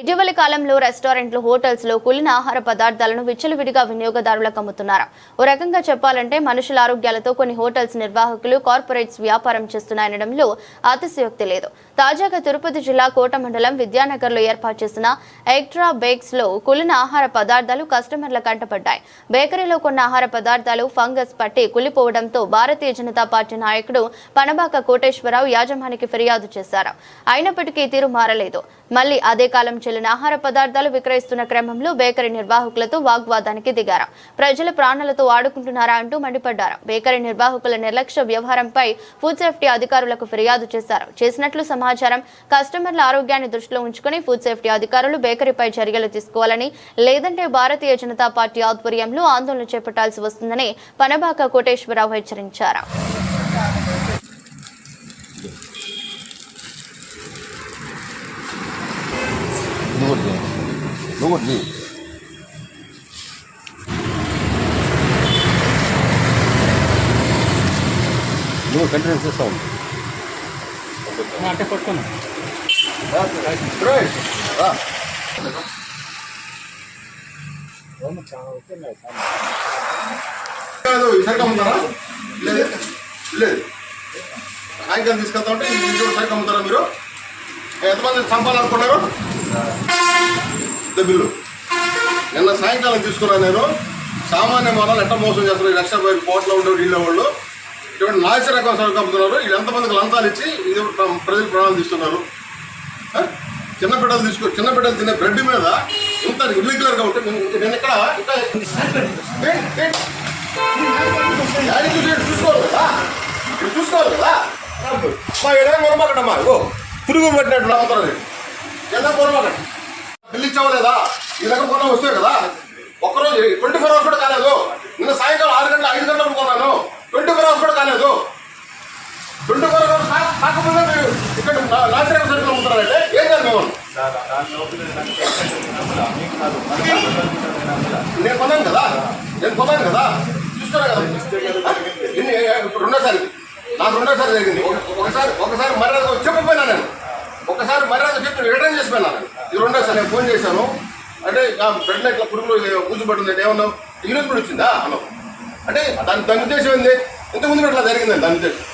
ఇటీవలి కాలంలో రెస్టారెంట్లు హోటల్స్లో కూలిన ఆహార పదార్థాలను విచ్చలవిడిగా వినియోగదారులకు అమ్ముతున్నారు. ఓ రకంగా చెప్పాలంటే మనుషుల ఆరోగ్యాలతో కొన్ని హోటల్స్ నిర్వాహకులు కార్పొరేట్స్ వ్యాపారం చేస్తున్నాయనడంలో అతిశయోక్తి లేదు. తాజాగా తిరుపతి జిల్లా కోట మండలం విద్యానగర్లో ఏర్పాటు చేసిన ఎక్ట్రా బేక్స్లో కూలిన ఆహార పదార్థాలు కస్టమర్ల కంటపడ్డాయి. బేకరీలో కొన్న ఆహార పదార్థాలు ఫంగస్ పట్టి కులిపోవడంతో భారతీయ జనతా పార్టీ నాయకుడు పనబాక కోటేశ్వరరావు యాజమానికి ఫిర్యాదు చేశారు. అయినప్పటికీ తీరు మారలేదు. మళ్ళీ అదే కాలం చెల్లిన ఆహార పదార్థాలు విక్రయిస్తున్న క్రమంలో బేకరీ నిర్వాహకులతో వాగ్వాదానికి దిగారు. ప్రజల ప్రాణాలతో ఆడుకుంటున్నారా అంటూ మండిపడ్డారు. బేకరీ నిర్వాహకుల నిర్లక్ష్య వ్యవహారంపై ఫుడ్ సేఫ్టీ అధికారులకు ఫిర్యాదు చేశారు. చేసినట్లు సమాచారం కస్టమర్ల ఆరోగ్యాన్ని దృష్టిలో ఉంచుకుని ఫుడ్ సేఫ్టీ అధికారులు బేకరీపై చర్యలు తీసుకోవాలని లేదంటే భారతీయ జనతా పార్టీ ఆధ్వర్యంలో ఆందోళన చేపట్టాల్సి వస్తుందని పనబాక కోటేశ్వరరావు హెచ్చరించారు. నువ్వు నీ నువ్వు కంటిన్యూస్ అంటే సరిగ్గా లేదు లేదు సాయంకాలం తీసుకెళ్తా సరిగ్గా అమ్ముతారా మీరు ఎంతమంది సంపాదనుకున్నారు ఇద్ద బిల్లు. నిన్న సాయంకాలం తీసుకున్నా నేను. సామాన్య మానాలు ఎట్ట మోసం చేస్తారు ఈ లక్ష రూపాయలు కోట్ల ఉండే వీళ్ళ వాళ్ళు. ఇటువంటి నాసి రకం సరుకు అమ్ముతున్నారు వీళ్ళు ఎంతమందికి లంచాలు ఇచ్చి ఇది ప్ర- ప్రజలు ప్రాణాలు తీస్తున్నారు? చిన్న బిడ్డలు తీసుకో చిన్న బిడ్డలు తినే బ్రెడ్ మీద ఇంత ఇర్రెగ్యులర్గా ఉంటే నేను ఇక్కడ చూసుకోవాలి కదా? చూసుకోవాలి కదా? మా ఏడేం కొనమాకండమ్మా? ఇగో పురుగు పట్టినట్టు ఎంత కొనమాకండి బిల్లు ఇచ్చావలేదా ఈ దగ్గర కొన్న వస్తే కదా? ఒక్కరోజు ట్వంటీ ఫోర్ అవర్స్ కూడా కాలేదు. నిన్న సాయంకాలం ఆరు గంటల ఐదు గంటలకు కొన్నాను ట్వంటీ ఫోర్ అవర్స్ కూడా కాలేదు. ట్వంటీ ఫోర్ అవర్స్ కాకపోతే మీరు ఇక్కడ లాస్ట్ సర్కిల్ అమ్ముతున్నారంటే ఏం కాదు మేము నేను కొన్నాను కదా? నేను కొన్నాను కదా? చూస్తున్నా కదా? ఇన్ని ఇప్పుడు రెండోసారి. నాకు రెండోసారి జరిగింది. ఒకసారి ఒకసారి మర్యాద చెప్పకపోయినా నేను. ఒకసారి మర్యాద చెప్పి రిటర్న్ చేసిపోయినా నేను. ఇది రెండోసారి నేను ఫోన్ చేశాను. అంటే ఫ్రెండ్ ఇట్లా పురుగులు కూర్చోబెట్టింది ఏమన్నావు ఈ రోజు కూడా వచ్చిందా? అన్నావు. అంటే దాని దాని ఉద్దేశం ఏంది? ఇంతకు ముందు కూడా ఇట్లా జరిగిందండి దాని ఉద్దేశం?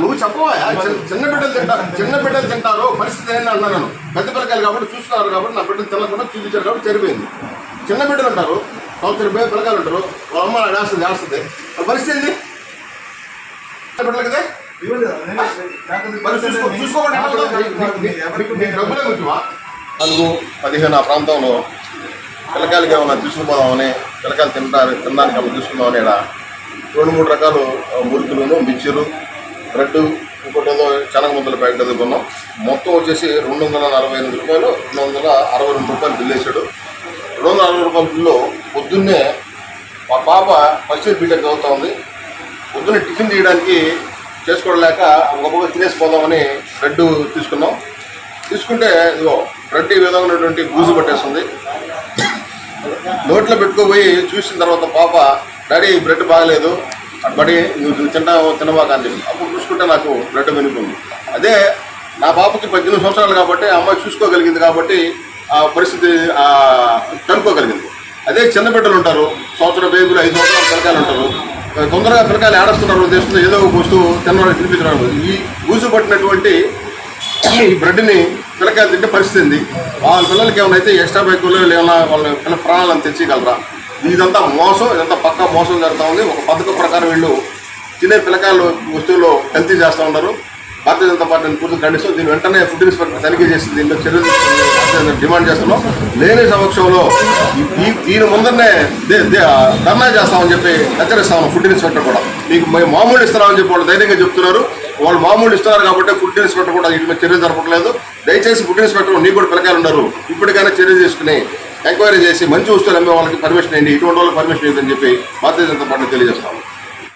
నువ్వు చెప్పవయ్యా. చిన్న- బిడ్డలు తింటారు. చిన్న బిడ్డలు తింటారు. పరిస్థితి ఏంటి అన్నాను నేను. పెద్ద పిల్లకాయలు కాబట్టి చూసుకున్నారు కాబట్టి నా బిడ్డలు తినకుండా చూపించారు కాబట్టి సరిపోయింది చిన్న బిడ్డలు ఉంటారు. సంవత్సరం పిల్లకాయలు ఉంటారు. వాళ్ళ అమ్మ వేస్తుంది వేస్తుంది ఆ పరిస్థితి ఏంది? బిడ్డలు కదా? నాలుగు పదిహేను ఆ ప్రాంతంలో పిల్లకాయలకి ఏమైనా తీసుకుపోదామని పిల్లకాయలు తింటారు తినడానికి ఏమైనా తీసుకుందామని ఈడ రెండు మూడు రకాలు మురుకులను మిక్చరు బ్రెడ్ ఇంకోటి ఏదో శనగ ముద్దల ప్యాకెట్ ఎదుర్కొన్నాం మొత్తం వచ్చేసి రెండు వందల నలభై ఎనిమిది రూపాయలు రెండు వందల అరవై రెండు రూపాయలు బిల్లు వేసాడు రెండు వందల అరవై రూపాయల బిల్లు పొద్దున్నే మా పాప ఫస్ట్ ఇయర్ బీటెక్ చదువుతూ ఉంది పొద్దున్నే టిఫిన్ చేయడానికి చేసుకోవలేక గొప్పగా తినేసిపోదామని బ్రెడ్ తీసుకున్నాం. తీసుకుంటే ఇదిగో బ్రెడ్ ఈ విధంగా ఉన్నటువంటి బూజు పట్టేస్తుంది. నోట్లో పెట్టుకుపోయి చూసిన తర్వాత పాప డాడీ బ్రెడ్ బాగలేదు. బడి నువ్వు తింటావు తినబాక అని అప్పుడు చూసుకుంటే నాకు బ్రెడ్ వెనుకుంది అదే నా పాపకి పద్దెనిమిది సంవత్సరాలు కాబట్టి ఆ అమ్మాయి చూసుకోగలిగింది కాబట్టి ఆ పరిస్థితి కనుక్కోగలిగింది అదే చిన్న బిడ్డలు ఉంటారు సంవత్సరం బేబీలు ఐదు సంవత్సరాలు పిల్లకాయలు ఉంటారు. తొందరగా పిల్లకాయలు ఏడుస్తున్నారు ఉద్దేశంతో ఏదో ఒక వస్తువు తినడం తినిపించడం ఈ బూజు పట్టినటువంటి ఈ బ్రెడ్ని పిల్లకాయలు తింటే పరిస్థితి ఉంది వాళ్ళ పిల్లలకి ఏమైనా అయితే ఎక్స్ట్రా బైకులు ఏమైనా వాళ్ళ పిల్ల ప్రాణాలను తెచ్చిగలరా ఇదంతా మోసం ఇదంతా పక్కా మోసం జరుగుతూ ఉంది. ఒక పథకం ప్రకారం వీళ్ళు తినే పిల్లకాయలు వస్తువులు కల్తీ చేస్తూ ఉన్నారు. భారతీయ జనతా పార్టీని పూర్తి ఖండిస్తూ దీని వెంటనే ఫుడ్ ఇన్స్పెక్టర్ తనిఖీ చేసి దీనిలో చర్యలు తీసుకుని డిమాండ్ చేస్తున్నాం. లేని సమక్షంలో దీని ముందరనే దే- దే- ధర్నా చేస్తామని చెప్పి హెచ్చరిస్తాము ఫుడ్ ఇన్స్పెక్టర్ కూడా. మీకు మేము మామూలు ఇస్తున్నామని చెప్పి వాళ్ళు ధైర్యంగా చెప్తున్నారు. వాళ్ళు మామూలు ఇస్తున్నారు కాబట్టి ఫుడ్ ఇన్స్పెక్టర్ కూడా వీటి మీద చర్యలు జరపట్లేదు. దయచేసి ఫుడ్ ఇన్స్పెక్టర్ నీకు కూడా పిల్లకాయలు ఉన్నారు. ఇప్పటికైనా చర్య తీసుకుని ఎంక్వైరీ చేసి మంచి వస్తువులు అమ్మే వాళ్ళకి పర్మిషన్ ఇవ్వండి. ఇటువంటి వాళ్ళకి పర్మిషన్ ఇవ్వదని చెప్పి భారతీయ జనతా పార్టీ తెలియజేస్తాము.